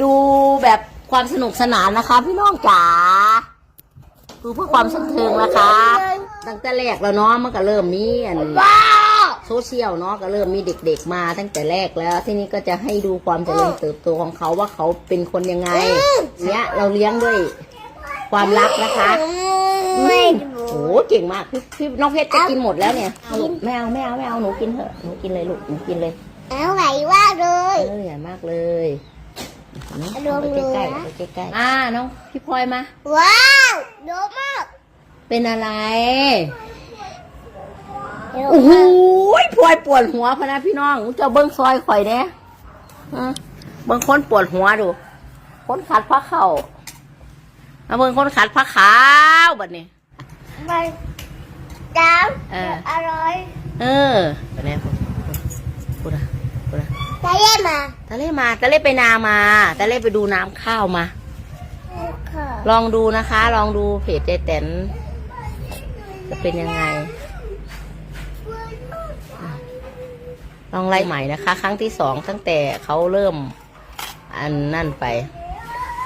ดูแบบความสนุกสนานนะคะ พี่น้องจ๋าดูเพื่อความสนเทิงนะคะ ตั้งแต่แรกแล้วเนาะมันก็เริ่มมีอันโซเชียลเนาะก็เริ่มมีเด็กๆมาตั้งแต่แรกแล้วที่นี้ก็จะให้ดูความเจริญเติบโตของเขาว่าเขาเป็นคนยังไงเนี้ยเราเลี้ยงด้วยความรักนะคะไม่โอ้โหเก่งมากพี่พี่น้องเพชรจะกินหมดแล้วเนี่ยไม่เอาไม่เอาไม่เอาหนูกินเถอะหนูกินเลยลูกหนูกินเลยเอาไหวว่าเลย เลยนี่อารมณ์ไปใกล้เลยนะๆไปใกล้ๆอ่าน้องพี่พลอยมา ว้าวเยอะมากเป็นอะไร เยอะโอ้โหมากพลอยปวดหัวพะนะพี่น้องเจ้าเบิ้งซอยข่อยเน่เบิ้งคนปวดหัวดู คนขัดพระเข่าเอาเบิ้งคนขัดพระขาวบัดนี้ มันจ้เออำอร่อย เออไปแล้วพูดอะพูดอะตาเย่ มาตาเล่มาตาเล่ไปนามาตาเล่ไปดูน้ำข้าวมาค่ะลองดูนะคะ ลองดูเพจเจแตนจะเป็นยังไง ลองไล่ใหม่นะคะ ครั้งที่สองตั้งแต่เขาเริ่ม อันนั่นไป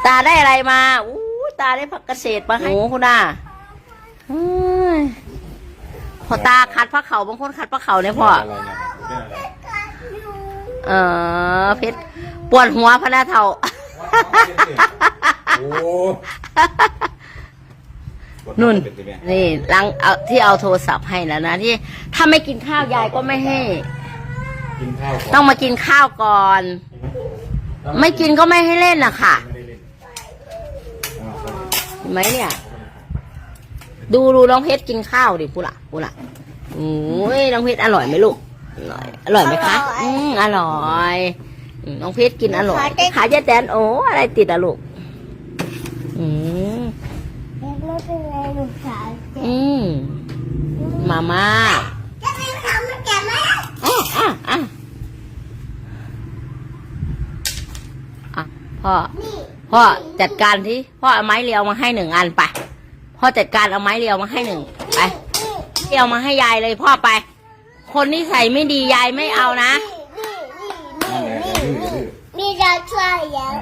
ตาได้อะไรมาอู้ตาได้ผักเกษตรมาให้โอ้คุณอาเฮ้ยพอตาคัดพระเขาบางคนคัดพระเขาเนี่ยพ่ออะไร เนี่ยเป็นอะไรเออเพชรปวดหัวพะนาเท่า โอ้นุ่นเป็สิแม่นี่ลังเอาที่เอาโทรศัพท์ให้แล้วนะที่ถ้าไม่กินข้าวยายก็ไม่ให้ กินข้าวก่อนต้องมากินข้าวก่อน ไม่กินก็ไม่ให้เล่นนะค่ะไม่ได้เล่นอ้าวครับเห็นไหมเนี่ย ดูดูน้องเพชรกินข้าวดิปุระปุระโอ้ยน้องเพชรอร่อยไหมลูก อร่อย อร่อยไหมคะอืมอร่อยอืมน้องเพชรกินอร่อย ขาเจ๊แตนโอ้อะไรติดอะลูก อืมไม่เป็นไรหนูสาวอืมมาม่าจะไม่ทำมันแกไหมอะอะอะอะพ่อ นี่พ่อจัดการที่พ่อเอาไม้เรียวมาให้หนึ่งอันไป พ่อจัดการเอาไม้เรียวมาให้หนึ่งไปเรียวมาให้ยายเลยพ่อไป คนที่ใส่ไม่ดียายไม่เอานะ นั่นแหละอย่าดื้อดื้อนี่เราช่วยแล้ว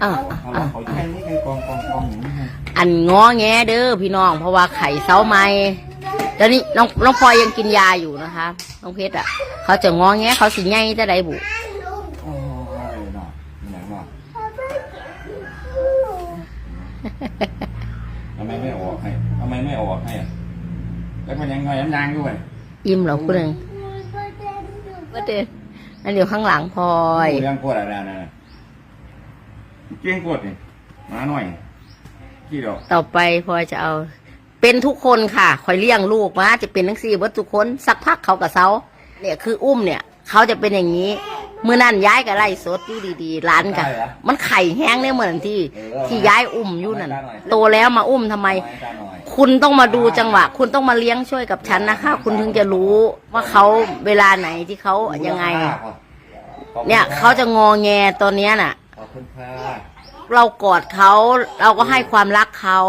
เอาอะเอาละเขาแค่นี้ไงกองกองกองอย่างนี้ไงอันง้อแงเด้อพี่น้อง เพราะว่าไข่เซาไหมตอนนี้น้องน้องพลอยยังกินยาอยู่นะคะ น้องเพชรอะ เขาจะง้อแงเขาสิไงจะได้บุโอ้ยน่อยหน่อยหน่อยทำไมไม่ออกให้ทำไมไม่ออกให้อะแล้วมันยังไงยังยังด้วย อิ่มเหรอคุณหนึ่ง ว่าเดนอันเดี๋ยวข้างหลังพลอยโยังกดอะไรนะเก่งกดนี่มาหน่อยกี่ดอกต่อไปพลอยจะเอา เป็นทุกคนค่ะ คอยเลี้ยงลูกมาจะเป็นทั้งสี่วัตทุกคนสักพักเขากับเซาเนี่ยคืออุ้มเนี่ย เขาจะเป็นอย่างนี้ เมื่อนั่นย้ายกับไล่สดอยู่ดีๆร้านกันมันไข่แห้งเนี่ยเหมือนที่ ที่ย้ายอุ้มอยู่นั่นโตแล้วมาอุ้มทำไมไม้ตาหน่อยคุณต้องมาดูจังหวะ คุณต้องมาเลี้ยงช่วยกับฉันนะคะ คุณถึงจะรู้ว่าเขาเวลาไหนที่เขายังไง เนี่ยเขาจะงอแงตอนเนี้ยน่ะขอบคุณค่ะเรากอดเขาเราก็ให้ความรักเขา